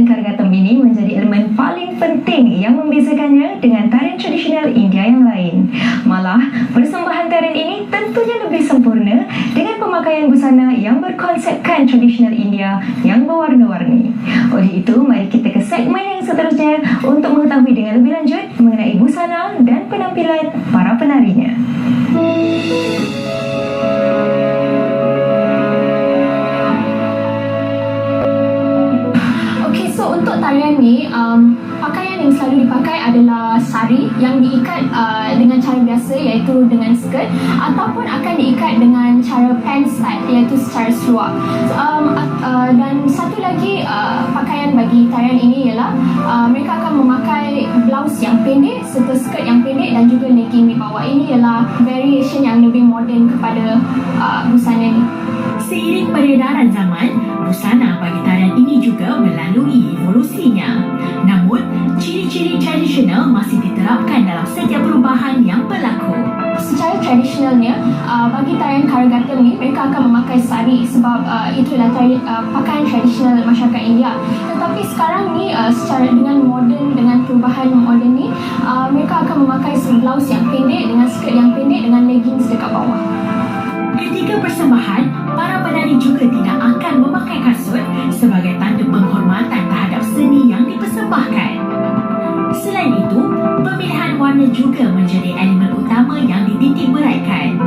tarian Karagatam ini menjadi elemen paling penting yang membezakannya dengan tarian tradisional India yang lain. Malah, persembahan tarian ini tentunya lebih sempurna dengan pemakaian busana yang berkonsepkan tradisional India yang berwarna-warni. Oleh itu, mari kita ke segmen yang seterusnya untuk mengetahui dengan lebih lanjut mengenai busana dan penampilan para penarinya. Okey, sari yang diikat uh, dengan cara biasa iaitu dengan skirt ataupun akan diikat dengan cara pants style iaitu secara seluar. Um, uh, dan satu lagi uh, pakaian bagi tarian ini ialah uh, mereka akan memakai blouse yang pendek serta skirt yang pendek dan juga legging di bawah. Ini ialah variation yang lebih moden kepada uh, busana ni. Seiring peredaran zaman, busana bagi tarian ini juga melalui evolusinya. Namun, ciri-ciri tradisional masih diterapkan dalam setiap perubahan yang berlaku. secara tradisionalnya uh, bagi tarian Karagatam ni mereka akan memakai sari sebab uh, itu adalah tari, uh, pakaian tradisional masyarakat India tetapi sekarang ni uh, secara dengan moden dengan perubahan moden ni uh, mereka akan memakai blouse yang pendek dengan skirt yang pendek dengan leggings dekat bawah Ketika persembahan, para penari juga tidak akan memakai kasut sebagai juga menjadi elemen utama yang dititik beraikan.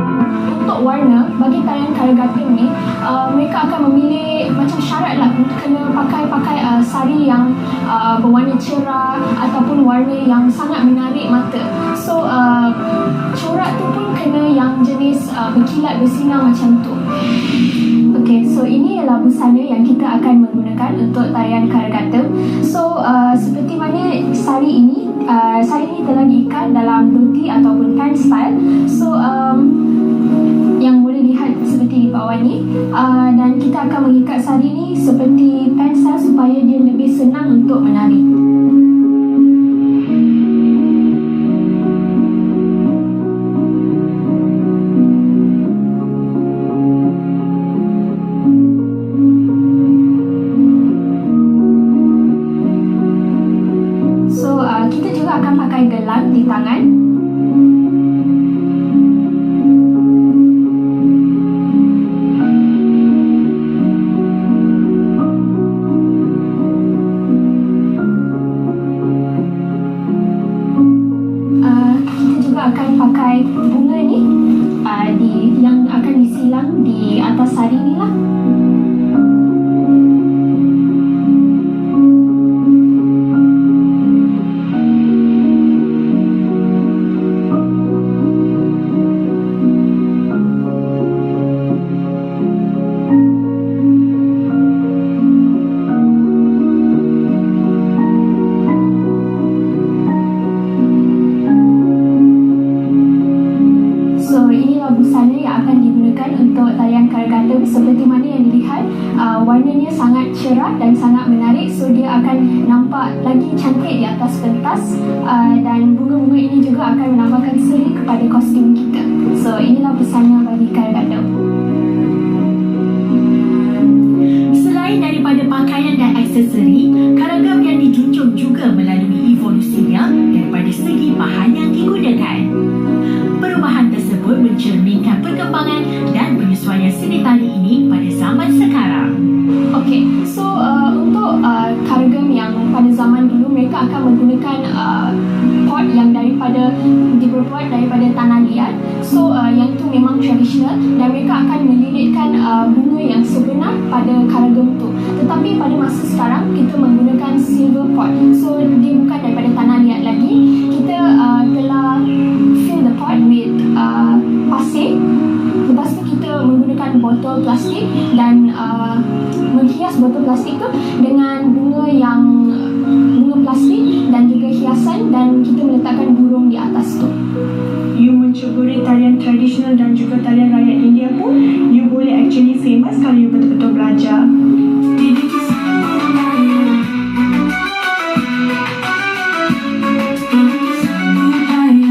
untuk warna bagi tarian Karagatam ni uh, mereka akan memilih macam syarat lah kena pakai pakai uh, sari yang uh, berwarna cerah ataupun warna yang sangat menarik mata so uh, corak tu pun kena yang jenis uh, berkilat bersinar macam tu Okay, so ini ialah busana yang kita akan menggunakan untuk tarian Karagatam. So, uh, seperti mana sari ini, uh, sari ini telah diikat dalam dhoti ataupun pants style. So, um, yang boleh lihat seperti di bawah ni uh, dan kita akan mengikat sari ni seperti pants style supaya dia lebih juga akan pakai gelang di tangan kita juga akan pakai bunga ni uh, di yang akan disilang di atas sari ni lah. Digunakan untuk tarian Karagatam seperti mana yang dilihat uh, warnanya sangat cerah dan sangat menarik so dia akan nampak lagi cantik di atas pentas uh, dan bunga-bunga ini juga akan menambahkan seri kepada kostum kita. So inilah busana bagi Karagatam. Ini pada zaman sekarang. Okay, so uh, untuk uh, kargam yang pada zaman dulu mereka akan menggunakan uh, pot yang daripada dibuat daripada tanah liat. So uh, yang itu memang tradisional dan mereka akan melilitkan uh, bunga yang sebenar pada kargam tu. Tetapi pada masa sekarang kita menggunakan silver pot. So dia bukan daripada tanah liat lagi. Botol plastik dan uh, menghias botol plastik tu dengan bunga yang bunga plastik dan juga hiasan dan kita meletakkan burung di atas tu. you mencuburi tarian tradisional dan juga tarian rakyat India pun you boleh actually famous kalau you